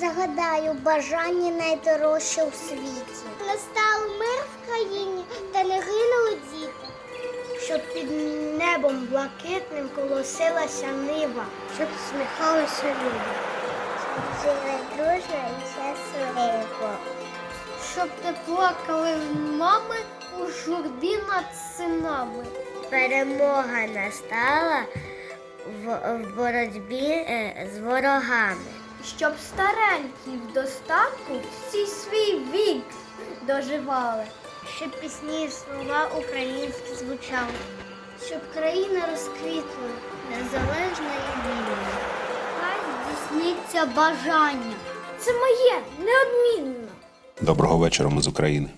Загадаю бажання найдорожче у світі. Настав мир в країні та не гинули діти. Щоб під небом блакитним колосилася нива, щоб сміхалися люди. Щоб жили дружно і щасливо. Щоб не плакали мами у журбі над синами. Перемога настала в, в боротьбі е, з ворогами. Щоб старенькі в достатку всі свій вік доживали. Щоб пісні і слова українські звучали. Щоб країна розквітла, незалежна і вільна. Хай здійсниться бажання. Це моє неодмінно. Доброго вечора ми з України.